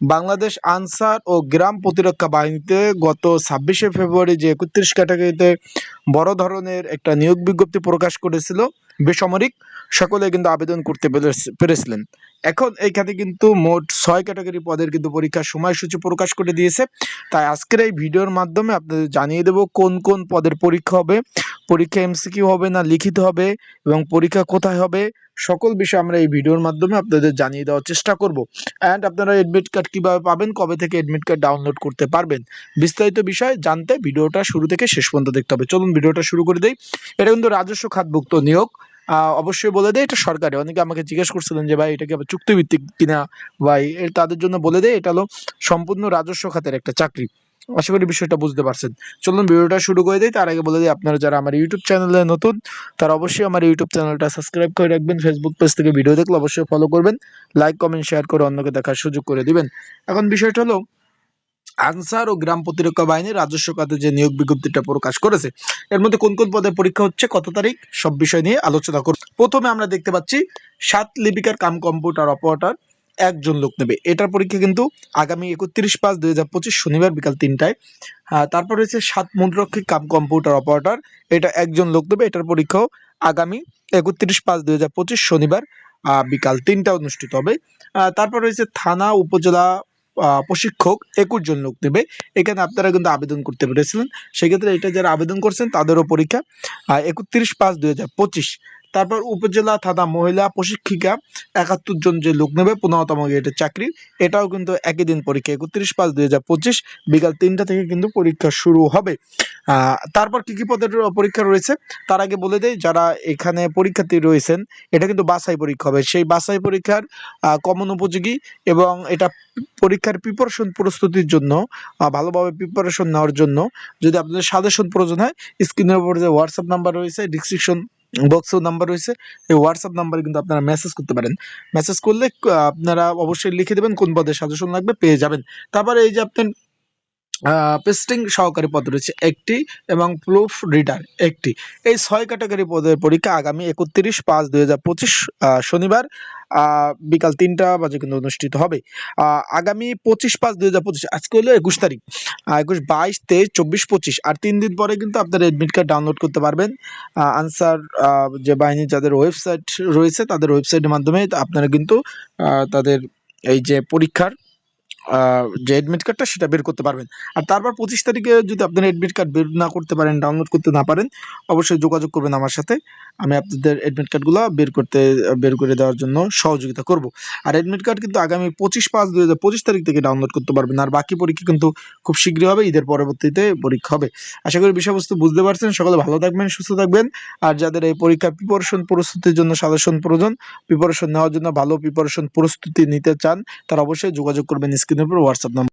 বাংলাদেশ আনসার ও গ্রাম প্রতিরক্ষা বাহিনীতে গত ছাব্বিশে ফেব্রুয়ারি যে একত্রিশ ক্যাটাগরিতে বড় ধরনের একটা নিয়োগ বিজ্ঞপ্তি প্রকাশ করেছিল, বেসামরিক, সকলে কিন্তু আবেদন করতে পেরেছ- পেরেছিলেন। এখন এইখানে কিন্তু মোট ছয় ক্যাটাগরি পদের কিন্তু পরীক্ষার সময়সূচি প্রকাশ করে দিয়েছে। তাই আজকের এই ভিডিওর মাধ্যমে আপনাদের জানিয়ে দেব কোন কোন পদের পরীক্ষা হবে, পরীক্ষা এমসিকিউ হবে না লিখিত হবে এবং পরীক্ষা কোথায় হবে সকল বিষয় আমরা এই ভিডিওর মাধ্যমে আপনাদের জানিয়ে দেওয়ার চেষ্টা করব। অ্যান্ড আপনারা এডমিট কার্ড কীভাবে পাবেন, কবে থেকে এডমিট কার্ড ডাউনলোড করতে পারবেন? বিস্তারিত বিষয় জানতে ভিডিওটা শুরু থেকে শেষ পর্যন্ত দেখতে হবে। চলুন ভিডিওটা শুরু করে দেই। এটা কিন্তু রাজস্ব খাতভুক্ত নিয়োগ। অবশ্যই বলে দেয় এটা সরকারি। অনেকে আমাকে জিজ্ঞেস করছিলেন যে, ভাই, এটা কি আবার চুক্তিভিত্তিক কিনা? ভাই তাদের জন্য বলে দেয় এটা হলো সম্পূর্ণ রাজস্ব খাতের একটা চাকরি। আশা করি বিষয়টা বুঝতে পারছেন। চলুন ভিডিওটা শুরু করে দিই। তার আগে বলে দিই, আপনারা যারা আমার ইউটিউব চ্যানেলে নতুন, তারা অবশ্যই আমার ইউটিউব চ্যানেলটা সাবস্ক্রাইব করে রাখবেন। ফেসবুক পেজ থেকে ভিডিও দেখলে অবশ্যই ফলো করবেন। লাইক কমেন্ট শেয়ার করে অন্যকে দেখার সুযোগ করে দিবেন। এখন বিষয়টা হলো, আনসার ও গ্রাম প্রতিরক্ষা বাহিনী রাজস্ব খাতে যে নিয়োগ বিজ্ঞপ্তিটা প্রকাশ করেছে, এর মধ্যে কোন কোন পদে পরীক্ষা হচ্ছে, কত তারিখ, সব বিষয় নিয়ে আলোচনা করব। প্রথমে আমরা দেখতে পাচ্ছি সাত লিপিকার কাম কম্পিউটার অপারেটর একজন লোক নেবে। এটার পরীক্ষা কিন্তু আগামী একত্রিশ পাঁচ দুই হাজার পঁচিশ শনিবার বিকাল তিনটায়। তারপর রয়েছে সাত মুদ্রক্ষী কাম কম্পিউটার অপারেটর। এটা একজন লোক দেবে এটার পরীক্ষাও আগামী একত্রিশ পাঁচ দুই হাজার পঁচিশ শনিবার বিকাল তিনটা অনুষ্ঠিত হবে। তারপর রয়েছে থানা, উপজেলা প্রশিক্ষক একুশ জন লোক নেবে। এখানে আপনারা কিন্তু আবেদন করতে পেরেছিলেন। সেক্ষেত্রে এটা যারা আবেদন করছেন তাদেরও পরীক্ষা একত্রিশ পাঁচ দুই হাজার পঁচিশ। তারপর উপজেলা থানা মহিলা প্রশিক্ষিকা একাত্তর জন যে লোক নেবে, পনেরোতম গেটের চাকরি, এটাও কিন্তু একই দিন পরীক্ষা, একত্রিশ পাঁচ দুই হাজার পঁচিশ, বিকাল তিনটা থেকে কিন্তু পরীক্ষা শুরু হবে। তারপর কি কি পদের পরীক্ষা রয়েছে? তার আগে বলে দেয় যারা এখানে পরীক্ষার্থী রয়েছেন, এটা কিন্তু বাছাই পরীক্ষা হবে। সেই বাছাই পরীক্ষার কমন উপযোগী এবং এটা পরীক্ষার প্রিপারেশন প্রস্তুতির জন্য ভালোভাবে প্রিপারেশন নেওয়ার জন্য যদি আপনাদের সাজেশন প্রয়োজন হয় স্ক্রিনের উপর যে হোয়াটসঅ্যাপ নাম্বার রয়েছে ডিসক্রিপশন বক্সেও নাম্বার রয়েছে। এই হোয়াটসঅ্যাপ নাম্বারে কিন্তু আপনারা মেসেজ করতে পারেন। মেসেজ করলে আপনারা অবশ্যই লিখে দেবেন কোন পদে সাজেশন লাগবে, পেয়ে যাবেন। তারপরে এই যে আপনি পেস্টিং সহকারী পদ রয়েছে একটি এবং প্রুফ রিডার একটি। এই ছয় ক্যাটাগরি পদের পরীক্ষা আগামী একত্রিশ পাঁচ দুই শনিবার বিকাল তিনটা বাজে কিন্তু অনুষ্ঠিত হবে। আগামী পঁচিশ পাঁচ দুই হাজার পঁচিশ, আজকে হলো একুশ তারিখ একুশ বাইশ তেইশ চব্বিশ পঁচিশ, আর তিন দিন পরে কিন্তু আপনারা এডমিট কার্ড ডাউনলোড করতে পারবেন। আনসার যে বাহিনী যাদের ওয়েবসাইট রয়েছে তাদের ওয়েবসাইটের মাধ্যমে আপনারা কিন্তু তাদের এই যে পরীক্ষার যে এডমিট কার্ডটা সেটা বের করতে পারবেন। আর তারপর পঁচিশ তারিখে যদি আপনারা এডমিট কার্ড বের না করতে পারেন ডাউনলোড করতে না পারেন, অবশ্যই যোগাযোগ করবেন আমার সাথে। আমি আপনাদের এডমিট কার্ডগুলো বের করতে, বের করে দেওয়ার জন্য সহযোগিতা করব। আর এডমিট কার্ড কিন্তু আগামী পঁচিশ পাঁচ দুই হাজার পঁচিশ তারিখ থেকে ডাউনলোড করতে পারবেন। আর বাকি পরীক্ষা কিন্তু খুব শীঘ্রই হবে, ঈদের পরবর্তীতে পরীক্ষা হবে। আশা করি বিষয়বস্তু বুঝতে পারছেন। সকলে ভালো থাকবেন, সুস্থ থাকবেন। আর যাদের এই পরীক্ষা প্রিপারেশন প্রস্তুতির জন্য সাজেশন প্রয়োজন প্রিপারেশন নেওয়ার জন্য ভালো প্রিপারেশন প্রস্তুতি নিতে চান, তারা অবশ্যই যোগাযোগ করবেন স্ক্রিনের উপর হোয়াটসঅ্যাপ